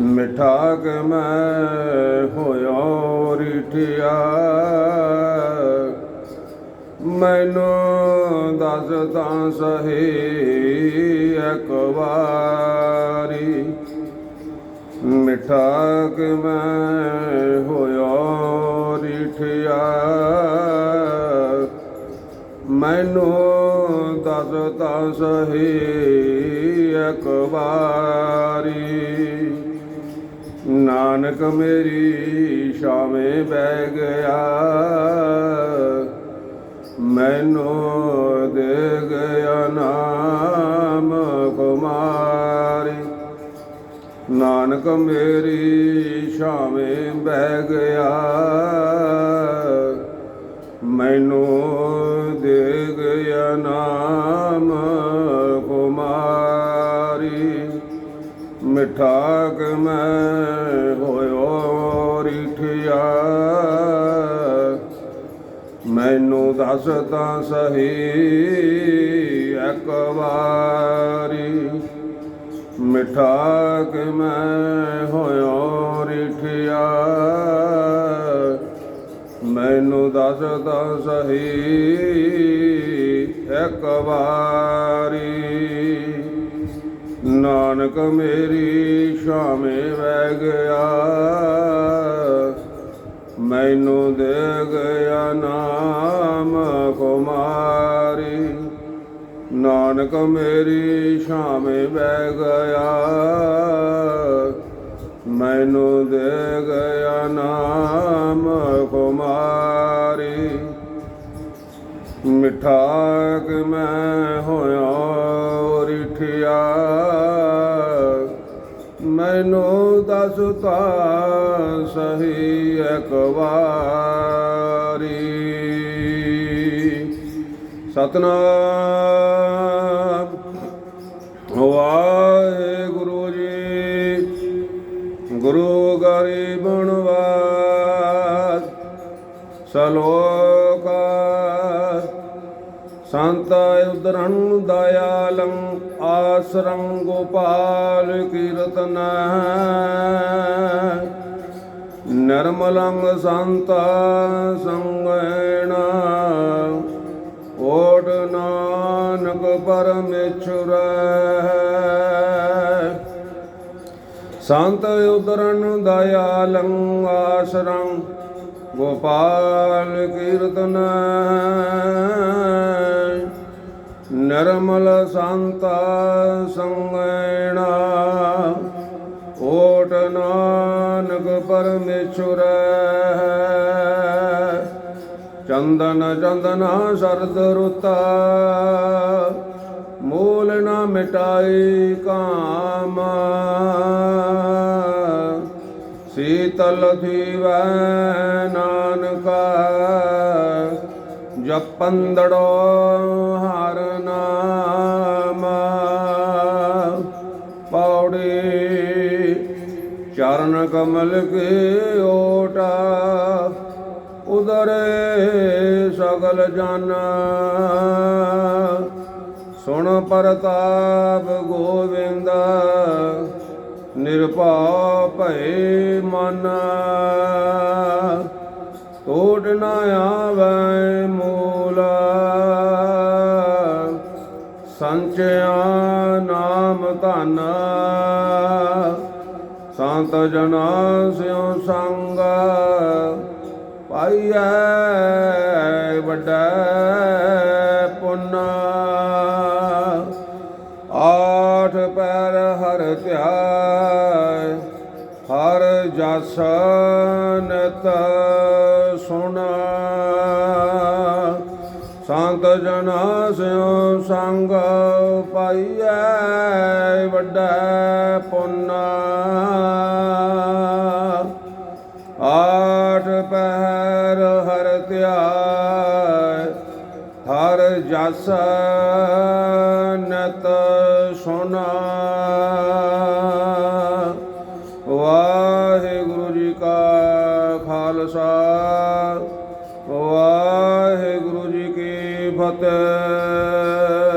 ਮਿਠਾ ਮੈਂ ਹੋਇਆ ਰਿਠਿਆ। ਮੈਨੂੰ ਦੱਸ ਤਾਂ ਸਹੀ ਇੱਕ ਵਾਰੀ। ਮਿਠਾ ਮੈਂ ਹੋਇਆ ਰਿਠਿਆ। ਮੈਨੂੰ ਦੱਸ ਤਾਂ ਸਹੀ ਇੱਕ ਵਾਰੀ। ਨਾਨਕ ਮੇਰੀ ਸ਼ਾਮੇ ਬਹਿ ਗਿਆ। ਮੈਨੂੰ ਦੇ ਗਿਆ ਨਾਮ ਕੁਮਾਰੀ। ਨਾਨਕ ਮੇਰੀ ਸ਼ਾਮੇ ਬਹਿ ਗਿਆ। ਮੈਨੂੰ ਦੇ ਗਿਆ ਨਾਮ ਕੁਮਾਰੀ। ਮਿਠਾ ਮੈਂ ਹੋਇਓ ਰਿਠਿਆ। ਮੈਨੂੰ ਦੱਸ ਤਾਂ ਸਹੀ ਇੱਕ ਵਾਰੀ। ਮਿਠਾ ਮੈਂ ਹੋਇਓ ਰਿਠਿਆ। ਮੈਨੂੰ ਦੱਸ ਤਾਂ ਸਹੀ ਇੱਕ ਵਾਰੀ। ਨਾਨਕ ਮੇਰੀ ਸ਼ਾਮੇ ਬਹਿ ਗਿਆ, ਮੈਨੂੰ ਦੇ ਗਿਆ ਨਾਮ ਕੁਮਾਰੀ। ਨਾਨਕ ਮੇਰੀ ਸ਼ਾਮੇ ਬਹਿ ਗਿਆ, ਮੈਨੂੰ ਦੇ ਗਿਆ ਨਾਮ ਕੁਮਾਰੀ। ਮਿਠਾ ਮੈਂ ਹੋਇਆ ਰਿਠਿਆ ਮੈਨੂੰ ਦੱਸ ਤਾ ਸਹੀ ਇੱਕ ਵਾਰੀ। ਸਤਨਾਮ। ਵਾਹਿਗੁਰੂ ਜੀ। ਗੁਰੂ ਗਰੀਬ ਵਾਸ ਸਲੋਕ ਸੰਤ ਉਦਰੰ ਦਇਆਲੰ ਆਸਰੰ ਗੋਪਾਲ ਕੀਰਤਨ। ਨਰਮਲੰ ਸੰਤ ਸੰਗੈਣ। ਓਟ ਨਾਨਕ ਪਰਮੇਸ਼ੁਰ। ਸੰਤ ਉਦਰਨ ਦਇਆਲੰ ਆਸਰੰ, ਗੋਪਾਲ ਕੀਰਤਨ। ਨਰਮਲ ਸੰਤ ਸੰਗੈਣਾ, ਓਟ ਨਾਨਕ ਪਰਮੇਸ਼ੁਰ। ਚੰਦਨ ਚੰਦਨਾ ਸਰਦ ਰੁਤਾ। ਮੂਲ ਨਾ ਮਿਟਾਈ ਕਾਮ। ਸੀਤਲ ਥੀਵੈ ਨਾਨਕਾ, ਜਪੰਦੜੋ ਹਰ ਨਾਮ। ਪੌੜੀ ਚਰਨ ਕਮਲ ਕੇ ਓਟਾ, ਉਦਰੇ ਸਗਲ ਜਨ। ਸੁਣ ਪ੍ਰਤਾਪ ਗੋਵਿੰਦ, ਨਿਰਭਉ ਭਏ ਮਨ। ਟੋਟ ਨਾ ਆਵੈ ਮੂਲ, ਸੰਚਿਆ ਨਾਮ ਧਨ। ਸੰਤ ਜਨਾ ਸਿਉ ਸੰਗ, ਪਾਈਐ ਵੱਡਾ ਪੁੰਨ। ਆਠ ਪੈਰ ਹਰ ਧਿਆਇ ਹਰ ਜਸ ਨਤ ਸੁਣਾ। ਸੰਤ ਜਨਾ ਸਿਉ ਸੰਗ ਪਾਈਐ, ਵੱਡਾ ਪੁੰਨਾ। ਜਸ ਨਤ ਸੁਨਾ। ਵਾਹਿਗੁਰੂ ਜੀ ਕਾ ਖਾਲਸਾ। ਵਾਹਿਗੁਰੂ ਜੀ ਕੀ ਫਤਿਹ।